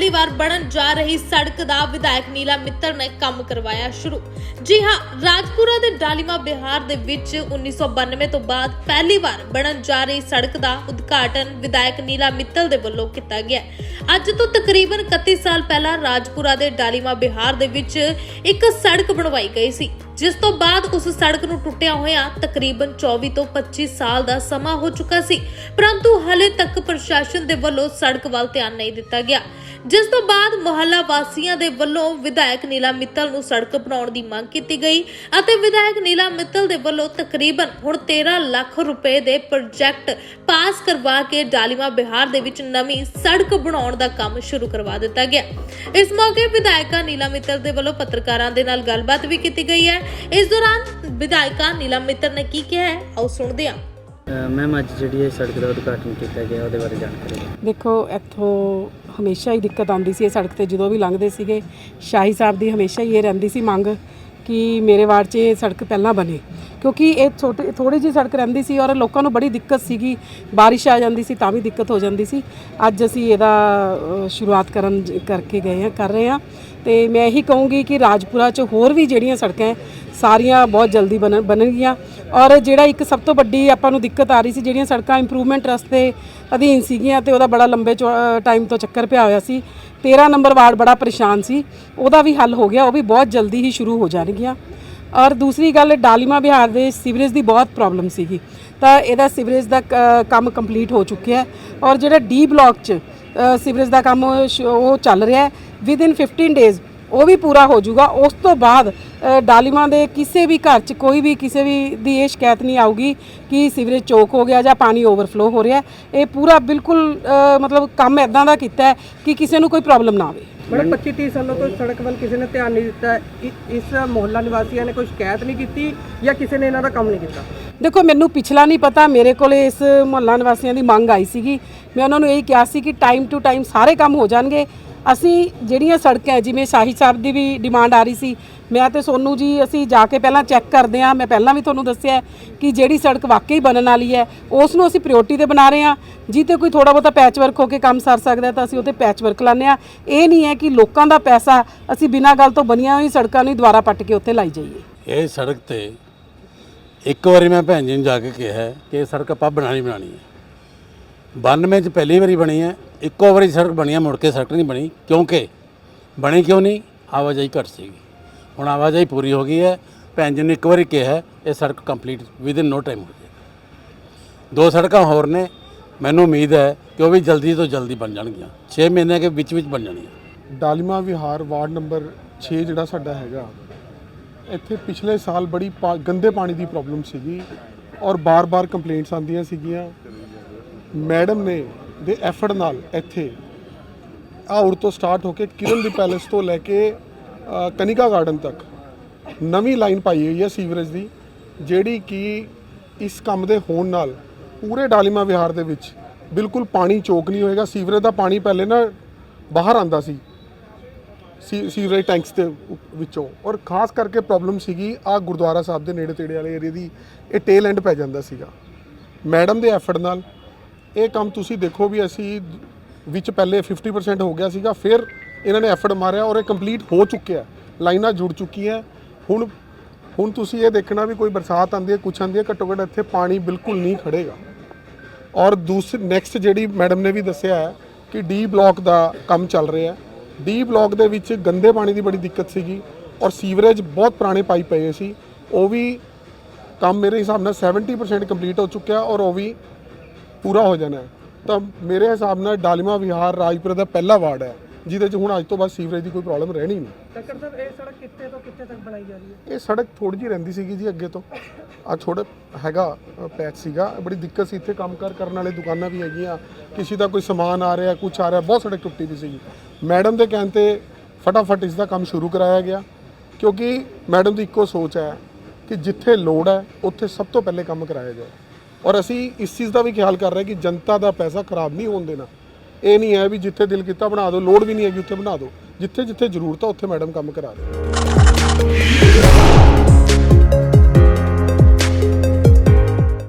ਪਹਿਲੀ ਵਾਰ ਬਣਨ ਜਾ ਰਹੀ ਸੜਕ ਦਾ ਵਿਧਾਇਕ ਨੀਲਾ ਮਿੱਤਲ ਨੇ ਕੰਮ ਕਰਵਾਇਆ ਸ਼ੁਰੂ। ਜੀ ਹਾਂ, ਰਾਜਪੁਰਾ ਦੇ ਡਾਲੀਮਾ ਬਿਹਾਰ ਦੇ ਵਿੱਚ 1992 ਤੋਂ ਬਾਅਦ ਪਹਿਲੀ ਵਾਰ ਬਣਨ ਜਾ ਰਹੀ ਸੜਕ ਦਾ ਉਦਘਾਟਨ ਵਿਧਾਇਕ ਨੀਲਾ ਮਿੱਤਲ ਦੇ ਵੱਲੋਂ ਕੀਤਾ ਗਿਆ। ਅੱਜ ਤੋਂ ਤਕਰੀਬਨ 31 ਸਾਲ ਪਹਿਲਾਂ ਰਾਜਪੁਰਾ ਦੇ ਡਾਲੀਮਾ ਬਿਹਾਰ ਦੇ ਵਿੱਚ ਇੱਕ ਸੜਕ ਬਣਵਾਈ ਗਈ ਸੀ। ਜਿਸ ਤੋਂ ਬਾਅਦ ਉਸ ਸੜਕ ਨੂੰ ਟੁੱਟਿਆ ਹੋਇਆ ਤਕਰੀਬਨ 24 ਤੋਂ 25 ਸਾਲ ਦਾ ਸਮਾਂ ਹੋ ਚੁੱਕਾ ਸੀ। ਪਰੰਤੂ ਹਲੇ ਤੱਕ ਪ੍ਰਸ਼ਾਸਨ ਦੇ ਵੱਲੋਂ ਸੜਕ ਵੱਲ ਧਿਆਨ ਨਹੀਂ ਦਿੱਤਾ ਗਿਆ। ਜਿਸ ਤੋਂ ਬਾਅਦ ਮੁਹੱਲਾ ਵਾਸੀਆਂ ਦੇ ਵੱਲੋਂ ਵਿਧਾਇਕ ਨੀਲਾ ਮਿੱਤਲ ਨੂੰ ਸੜਕ ਬਣਾਉਣ ਦੀ ਮੰਗ ਕੀਤੀ ਗਈ ਅਤੇ ਵਿਧਾਇਕ ਨੀਲਾ ਮਿੱਤਲ ਦੇ ਵੱਲੋਂ ਤਕਰੀਬਨ ਹੁਣ 13 ਲੱਖ ਰੁਪਏ ਦੇ ਪ੍ਰੋਜੈਕਟ ਪਾਸ ਕਰਵਾ ਕੇ ਡਾਲੀਮਾ ਬਿਹਾਰ ਦੇ ਵਿੱਚ ਨਵੀਂ ਸੜਕ ਬਣਾਉਣ ਦਾ ਕੰਮ ਸ਼ੁਰੂ ਕਰਵਾ ਦਿੱਤਾ ਗਿਆ। ਇਸ ਮੌਕੇ ਵਿਧਾਇਕਾ ਨੀਲਾ ਮਿੱਤਲ ਦੇ ਵੱਲੋਂ ਪੱਤਰਕਾਰਾਂ ਦੇ ਨਾਲ ਗੱਲਬਾਤ ਵੀ ਕੀਤੀ ਗਈ ਹੈ ਇਸ ਦੌਰਾਨ ਵਿਧਾਇਕਾ ਨੀਲਾ ਮਿੱਤਲ ਨੇ ਕੀ ਕਿਹਾ ਹੈ ਆਓ ਸੁਣਦੇ ਹਾਂ ਮੈਮ ਅੱਜ ਜਿਹੜੀ ਇਹ ਸੜਕ ਦਾ ਉਦਘਾਟਨ ਕੀਤਾ ਗਿਆ ਉਹਦੇ ਬਾਰੇ ਜਾਣਕਾਰੀ ਦਿਓ। ਦੇਖੋ ਇੱਥੋਂ ਹਮੇਸ਼ਾ ਹੀ ਦਿੱਕਤ ਆਉਂਦੀ ਸੀ ਇਹ ਸੜਕ ਤੇ ਜਦੋਂ ਵੀ ਲੰਘਦੇ ਸੀਗੇ ਸ਼ਾਹੀ ਸਾਹਿਬ ਦੀ ਹਮੇਸ਼ਾ ਹੀ ਇਹ ਰਹਿੰਦੀ ਸੀ ਮੰਗ ਕਿ ਮੇਰੇ ਵਾਰਡ 'ਚ ਇਹ ਸੜਕ ਪਹਿਲਾਂ ਬਣੇ। ਕਿਉਂਕਿ ਇਹ ਛੋਟੀ ਥੋੜੀ ਜਿਹੀ ਸੜਕ ਰਹਿੰਦੀ ਸੀ ਔਰ ਲੋਕਾਂ ਨੂੰ ਬੜੀ ਦਿੱਕਤ ਸੀਗੀ। ਬਾਰਿਸ਼ ਆ ਜਾਂਦੀ ਸੀ ਤਾਂ ਵੀ ਦਿੱਕਤ ਹੋ ਜਾਂਦੀ ਸੀ। ਅੱਜ ਅਸੀਂ ਇਹਦਾ ਅ, ਸ਼ੁਰੂਆਤ ਕਰਨ ਕਰਕੇ ਗਏ ਹਾਂ ਕਰ ਰਹੇ ਹਾਂ। ਤੇ ਮੈਂ ਇਹੀ ਕਹੂੰਗੀ ਕਿ ਰਾਜਪੁਰਾ 'ਚ ਹੋਰ ਵੀ ਜਿਹੜੀਆਂ ਸੜਕਾਂ ਹੈ, ਸਾਰੀਆਂ ਬਹੁਤ ਜਲਦੀ ਬਣ ਬਣਨਗੀਆਂ। ਔਰ ਜਿਹੜਾ ਇੱਕ ਸਭ ਤੋਂ ਵੱਡੀ ਆਪਾਂ ਨੂੰ ਦਿੱਕਤ ਆ ਰਹੀ ਸੀ, ਜਿਹੜੀਆਂ ਸੜਕਾਂ ਇੰਪਰੂਵਮੈਂਟ ਰਸਤੇ ਅਧੀਨ ਸੀਗੀਆਂ ਤੇ ਉਹਦਾ ਬੜਾ ਲੰਬੇ ਟਾਈਮ ਤੋਂ ਚੱਕਰ ਪਿਆ ਹੋਇਆ ਸੀ। 13 ਨੰਬਰ ਵਾਰਡ ਬੜਾ ਪਰੇਸ਼ਾਨ ਸੀ। ਉਹਦਾ ਵੀ ਹੱਲ ਹੋ ਗਿਆ, ਉਹ ਵੀ ਬਹੁਤ ਜਲਦੀ ਹੀ ਸ਼ੁਰੂ ਹੋ ਜਾਣਗੀਆਂ। ਔਰ ਦੂਸਰੀ ਗੱਲ, ਡਾਲੀਮਾ ਬਿਹਾਰ ਦੇ ਸੀਵਰੇਜ ਦੀ ਬਹੁਤ ਪ੍ਰੋਬਲਮ ਸੀਗੀ। ਤਾਂ ਇਹਦਾ ਸੀਵਰੇਜ ਦਾ ਕ- ਕੰਮ ਕੰਪਲੀਟ ਹੋ ਚੁੱਕਿਆ ਔਰ ਜਿਹੜਾ ਡੀ ਬਲਾਕ 'ਚ ਸੀਵਰੇਜ ਦਾ ਕੰਮ ਸ਼- ਉਹ ਚੱਲ ਰਿਹਾ ਹੈ। ਵਿਦ ਇਨ 15 ਡੇਜ਼ ਉਹ ਵੀ ਪੂਰਾ ਹੋ ਜਾਊਗਾ। ਉਸ ਤੋਂ ਬਾਅਦ ਡਾਲੀਮਾ ਦੇ ਕਿਸੇ ਵੀ ਘਰ 'ਚ ਕੋਈ ਵੀ ਕਿਸੇ ਵੀ ਦੀ ਇਹ ਸ਼ਿਕਾਇਤ ਨਹੀਂ ਆਊਗੀ ਕਿ ਸੀਵਰੇਜ ਚੋਕ ਹੋ ਗਿਆ ਜਾਂ ਪਾਣੀ ਓਵਰਫਲੋ ਹੋ ਰਿਹਾ। ਇਹ ਪੂਰਾ ਬਿਲਕੁਲ ਮਤਲਬ ਕੰਮ ਐਦਾਂ ਦਾ ਕੀਤਾ ਹੈ ਕਿ ਕਿਸੇ ਨੂੰ ਕੋਈ ਪ੍ਰੋਬਲਮ ਨਾ ਆਵੇ। ਮੈਡਮ 25 30 ਸਾਲਾਂ ਤੋਂ ਸੜਕ ਵੱਲ ਕਿਸੇ ਨੇ ਧਿਆਨ ਨਹੀਂ ਦਿੱਤਾ। ਇਸ ਮੁਹੱਲਾ ਨਿਵਾਸੀਆਂ ਨੇ ਕੋਈ ਸ਼ਿਕਾਇਤ ਨਹੀਂ ਕੀਤੀ ਜਾਂ ਕਿਸੇ ਨੇ ਇਹਨਾਂ ਦਾ ਕੰਮ ਨਹੀਂ ਕੀਤਾ? ਦੇਖੋ ਮੈਨੂੰ ਪਿਛਲਾ ਨਹੀਂ ਪਤਾ। ਮੇਰੇ ਕੋਲ ਇਸ ਮੁਹੱਲਾ ਨਿਵਾਸੀਆਂ ਦੀ ਮੰਗ ਆਈ ਸੀਗੀ। ਮੈਂ ਉਹਨਾਂ ਨੂੰ ਇਹ ਕਿਹਾ ਸੀ ਕਿ ਟਾਈਮ ਟੂ ਟਾਈਮ ਸਾਰੇ ਕੰਮ ਹੋ ਜਾਣਗੇ। ਅਸੀਂ ਜਿਹੜੀਆਂ ਸੜਕਾਂ ਹੈ, ਜਿਵੇਂ ਸ਼ਾਹੀ ਸਾਹਿਬ ਦੀ ਵੀ ਡਿਮਾਂਡ ਆ ਰਹੀ ਸੀ ਮੈਂ ਤੇ ਸੋਨੂ ਜੀ ਅਸੀਂ ਜਾ ਕੇ ਪਹਿਲਾਂ ਚੈੱਕ ਕਰਦੇ ਹਾਂ। ਮੈਂ ਪਹਿਲਾਂ ਵੀ ਤੁਹਾਨੂੰ ਦੱਸਿਆ ਕਿ ਜਿਹੜੀ ਸੜਕ ਵਾਕਈ ਬਣਨ ਵਾਲੀ ਹੈ ਉਸ ਨੂੰ ਅਸੀਂ ਪ੍ਰਾਇੋਰਟੀ ਤੇ ਬਣਾ ਰਹੇ ਹਾਂ। ਜਿੱਤੇ ਕੋਈ ਥੋੜਾ ਬਹੁਤਾ ਪੈਚ ਵਰਕ ਹੋ ਕੇ ਕੰਮ ਸਰ ਸਕਦਾ ਤਾਂ ਅਸੀਂ ਉਹਤੇ ਪੈਚ ਵਰਕ ਲਾਉਂਦੇ ਹਾਂ। ਇਹ ਨਹੀਂ ਹੈ ਕਿ ਲੋਕਾਂ ਦਾ ਪੈਸਾ ਅਸੀਂ ਬਿਨਾਂ ਗੱਲ ਤੋਂ ਬਣੀਆਂ ਹੋਈ ਸੜਕਾਂ ਨੂੰ ਹੀ ਦੁਬਾਰਾ ਪੱਟ ਕੇ ਉੱਥੇ ਲਾਈ ਜਾਈਏ। ਇਹ ਸੜਕ ਤੇ ਇੱਕ ਵਾਰੀ ਮੈਂ ਭੈਣ ਜੀ ਨੂੰ ਜਾ ਕੇ ਕਿਹਾ ਕਿ ਇਹ ਸੜਕ ਆਪਾਂ ਬਣਾਣੀ ਬਣਾਣੀ ਹੈ। 92 ਚ ਪਹਿਲੀ ਵਾਰੀ ਬਣੀ ਹੈ ਇੱਕੋ ਵਾਰੀ ਸੜਕ ਬਣੀ ਹੈ ਮੁੜ ਕੇ ਸੜਕ ਨਹੀਂ ਬਣੀ। ਕਿਉਂਕਿ ਬਣੀ ਕਿਉਂ ਨਹੀਂ? ਆਵਾਜਾਈ ਘੱਟ ਸੀਗੀ। ਹੁਣ ਆਵਾਜਾਈ ਪੂਰੀ ਹੋ ਗਈ ਹੈ। ਭੈਣ ਜੀ ਨੇ ਇੱਕ ਵਾਰੀ ਕਿਹਾ, ਇਹ ਸੜਕ complete within no time ਹੋ ਜਾਏਗੀ। ਦੋ ਸੜਕਾਂ ਹੋਰ ਨੇ। ਮੈਨੂੰ ਉਮੀਦ ਹੈ ਕਿ ਉਹ ਵੀ ਜਲਦੀ ਤੋਂ ਜਲਦੀ ਬਣ ਜਾਣਗੀਆਂ। 6 ਮਹੀਨੇ ਦੇ ਵਿੱਚ ਵਿੱਚ ਬਣ ਜਾਣਗੀਆਂ ਡਾਲੀਮਾ ਵਿਹਾਰ ਵਾਰਡ ਨੰਬਰ 6 ਜਿਹੜਾ ਸਾਡਾ ਹੈਗਾ, ਇੱਥੇ ਪਿਛਲੇ ਸਾਲ ਬੜੀ ਪਾ- ਗੰਦੇ ਪਾਣੀ ਦੀ ਪ੍ਰੋਬਲਮ ਸੀਗੀ ਔਰ ਬਾਰ-ਬਾਰ ਕੰਪਲੇਂਟਸ ਆਉਂਦੀਆਂ ਸੀਗੀਆਂ। ਮੈਡਮ ਨੇ ਦੇ ਐਫਰਟ ਨਾਲ ਇੱਥੇ ਆਉਰ ਤੋਂ ਸਟਾਰਟ ਹੋ ਕੇ ਕਿਰਨ ਦੀ ਪੈਲੇਸ ਤੋਂ ਲੈ ਕੇ ਕਨਿਕਾ ਗਾਰਡਨ ਤੱਕ ਨਵੀਂ ਲਾਈਨ ਪਾਈ ਹੋਈ ਹੈ ਸੀਵਰੇਜ ਦੀ, ਜਿਹੜੀ ਕਿ ਇਸ ਕੰਮ ਦੇ ਹੋਣ ਨਾਲ ਪੂਰੇ ਡਾਲੀਮਾ ਵਿਹਾਰ ਦੇ ਵਿੱਚ ਬਿਲਕੁਲ ਪਾਣੀ ਚੋਕ ਨਹੀਂ ਹੋਏਗਾ। ਸੀਵਰੇਜ ਦਾ ਪਾਣੀ ਪਹਿਲੇ ਨਾ ਬਾਹਰ ਆਂਦਾ ਸੀ ਸੀਵਰੇਜ ਟੈਂਕਸ ਦੇ ਵਿੱਚੋਂ ਔਰ ਖਾਸ ਕਰਕੇ ਪ੍ਰੋਬਲਮ ਸੀਗੀ ਆ ਗੁਰਦੁਆਰਾ ਸਾਹਿਬ ਦੇ ਨੇੜੇ ਤੇੜੇ ਵਾਲੇ ਏਰੀਆ ਦੀ, ਇਹ ਟੇਲ ਐਂਡ ਪੈ ਜਾਂਦਾ ਸੀਗਾ। ਮੈਡਮ ਦੇ ਐਫਰਟ ਨਾਲ ਇਹ ਕੰਮ ਤੁਸੀਂ ਦੇਖੋ ਵੀ ਅਸੀਂ ਵਿੱਚ ਪਹਿਲੇ 50% ਹੋ ਗਿਆ ਸੀਗਾ, ਫਿਰ ਇਹਨਾਂ ਨੇ ਐਫਰਟ ਮਾਰਿਆ ਔਰ ਇਹ ਕੰਪਲੀਟ ਹੋ ਚੁੱਕਿਆ ਲਾਈਨਾਂ ਜੁੜ ਚੁੱਕੀਆਂ ਹੁਣ ਹੁਣ ਤੁਸੀਂ ਇਹ ਦੇਖਣਾ ਵੀ ਕੋਈ ਬਰਸਾਤ ਆਂਦੀ ਹੈ, ਕੁਛ ਆਂਦੀ ਹੈ, ਘੱਟੋ ਘੱਟ ਇੱਥੇ ਪਾਣੀ ਬਿਲਕੁਲ ਨਹੀਂ ਖੜੇਗਾ ਔਰ ਦੂਸਰੀ ਨੈਕਸਟ ਜਿਹੜੀ ਮੈਡਮ ਨੇ ਵੀ ਦੱਸਿਆ ਹੈ ਕਿ ਡੀ ਬਲਾਕ ਦਾ ਕੰਮ ਚੱਲ ਰਿਹਾ ਹੈ। ਡੀ ਬਲਾਕ ਦੇ ਵਿੱਚ ਗੰਦੇ ਪਾਣੀ ਦੀ ਬੜੀ ਦਿੱਕਤ ਸੀਗੀ ਔਰ ਸੀਵਰੇਜ ਬਹੁਤ ਪੁਰਾਣੇ ਪਾਈਪ ਪਏ ਸੀ। ਉਹ ਵੀ ਕੰਮ ਮੇਰੇ ਹਿਸਾਬ ਨਾਲ 70% ਕੰਪਲੀਟ ਹੋ ਚੁੱਕਿਆ ਔਰ ਉਹ ਵੀ ਪੂਰਾ ਹੋ ਜਾਣਾ ਹੈ। ਤਾਂ ਮੇਰੇ ਹਿਸਾਬ ਨਾਲ ਡਾਲੀਮਾ ਵਿਹਾਰ ਰਾਜਪੁਰਾ ਦਾ ਪਹਿਲਾ ਵਾਰਡ ਹੈ ਜਿਹਦੇ 'ਚ ਹੁਣ ਅੱਜ ਤੋਂ ਬਾਅਦ ਸੀਵਰੇਜ ਦੀ ਕੋਈ ਪ੍ਰੋਬਲਮ ਰਹਿਣੀ ਨਹੀਂ। ਟੱਕਰ ਸਾਹਿਬ ਇਹ ਸੜਕ ਕਿੱਥੇ ਤੋਂ ਕਿੱਥੇ ਤੱਕ ਬਣਾਈ ਜਾ ਰਹੀ ਹੈ? ਇਹ ਸੜਕ ਥੋੜੀ ਜਿਹੀ ਰਹਿੰਦੀ ਸੀਗੀ ਜੀ ਅੱਗੇ ਤੋਂ। ਆ ਥੋੜਾ ਹੈਗਾ ਪੈਚ ਸੀਗਾ। ਬੜੀ ਦਿੱਕਤ ਸੀ ਇੱਥੇ ਕੰਮ ਕਾਰ ਕਰਨ ਵਾਲੇ ਦੁਕਾਨਾਂ ਵੀ ਹੈਗੀਆਂ। ਕਿਸੇ ਦਾ ਕੋਈ ਸਮਾਨ ਆ ਰਿਹਾ ਕੁਝ ਆ ਰਿਹਾ ਬਹੁਤ ਸੜਕ ਟੁੱਟੀ ਵੀ ਸੀਗੀ। ਮੈਡਮ ਦੇ ਕਹਿਣ ਤੇ ਫਟਾਫਟ ਇਸ ਦਾ ਕੰਮ ਸ਼ੁਰੂ ਕਰਾਇਆ ਗਿਆ। ਕਿਉਂਕਿ ਮੈਡਮ ਦੀ ਇੱਕੋ ਸੋਚ ਹੈ ਕਿ ਜਿੱਥੇ ਲੋੜ ਹੈ ਉੱਥੇ ਸਭ ਤੋਂ ਪਹਿਲੇ ਕੰਮ ਕਰਾਇਆ ਜਾਏ। ਔਰ ਅਸੀਂ ਇਸ ਚੀਜ਼ ਦਾ ਵੀ ਖਿਆਲ ਕਰ ਰਹੇ ਕਿ ਜਨਤਾ ਦਾ ਪੈਸਾ ਖਰਾਬ ਨਹੀਂ ਹੋਣ ਦੇਣਾ। ਇਹ ਨਹੀਂ ਹੈ ਵੀ ਜਿੱਥੇ ਦਿਲ ਕੀਤਾ ਬਣਾ ਦਿਓ, ਲੋੜ ਵੀ ਨਹੀਂ ਹੈਗੀ ਉੱਥੇ ਬਣਾ ਦਿਓ। ਜਿੱਥੇ ਜਿੱਥੇ ਜ਼ਰੂਰਤ ਆ, ਉੱਥੇ ਮੈਡਮ ਕੰਮ ਕਰਾ ਦਿਓ।